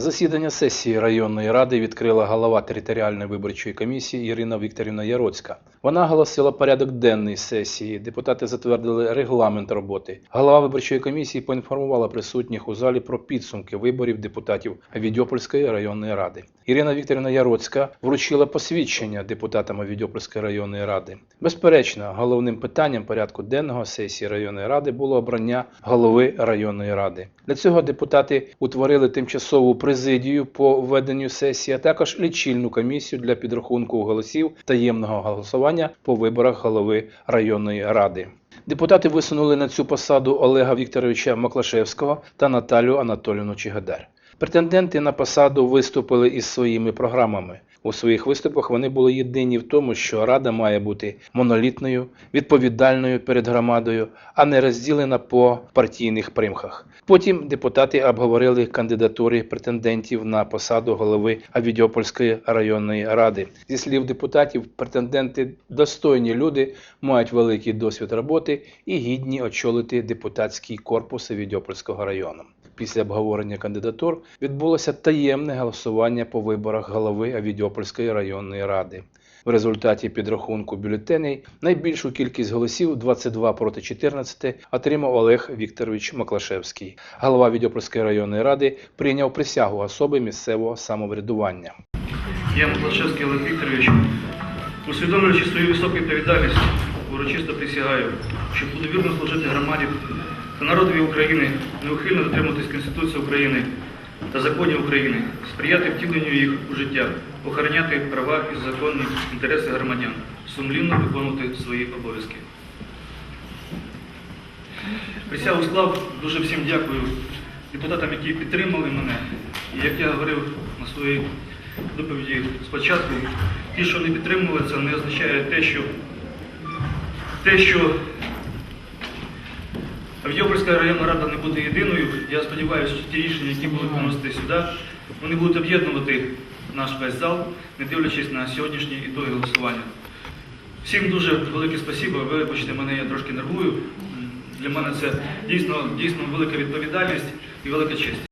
Засідання сесії районної ради відкрила голова територіальної виборчої комісії Ірина Вікторівна Яроцька. Вона оголосила порядок денний сесії. Депутати затвердили регламент роботи. Голова виборчої комісії поінформувала присутніх у залі про підсумки виборів депутатів Відьопольської районної ради. Ірина Вікторівна Яроцька вручила посвідчення депутатам Відьопольської районної ради. Безперечно, головним питанням порядку денного сесії районної ради було обрання голови районної ради. Для цього депутати утворили тимчасову президію по веденню сесії, а також лічильну комісію для підрахунку голосів таємного голосування по виборах голови районної ради. Депутати висунули на цю посаду Олега Вікторовича Маклашевського та Наталю Анатолівну Чигадар. Претенденти на посаду виступили із своїми програмами. У своїх виступах вони були єдині в тому, що рада має бути монолітною, відповідальною перед громадою, а не розділена по партійних примхах. Потім депутати обговорили кандидатури претендентів на посаду голови Авідіопольської районної ради. Зі слів депутатів, претенденти достойні люди, мають великий досвід роботи і гідні очолити депутатський корпус Авідіопольського району. Після обговорення кандидатур відбулося таємне голосування по виборах голови Авідіопольської районної ради. В результаті підрахунку бюлетеней найбільшу кількість голосів 22 проти 14 отримав Олег Вікторович Маклашевський. Голова Відьопольської районної ради прийняв присягу особи місцевого самоврядування. Я Маклашевський Олег Вікторович, усвідомлюючи свою високу відповідальність, урочисто присягаю, що буду вірно служити громаді народові України, неухильно дотримуватись Конституції України та законів України, сприяти втіленню їх у життя, охороняти права і законні інтереси громадян, сумлінно виконувати свої обов'язки. Присягу склав, дуже всім дякую депутатам, які підтримали мене. І як я говорив на своїй доповіді спочатку, ті, що не підтримували, не означає те, що те, що Авдіопольська районна рада не буде єдиною. Я сподіваюся, що ті рішення, які будуть приносити сюди, вони будуть об'єднувати наш весь зал, не дивлячись на сьогоднішні ітоги голосування. Всім дуже велике спасибо. Вибачте, мене я трошки нервую. Для мене це дійсно, дійсно велика відповідальність і велика честь.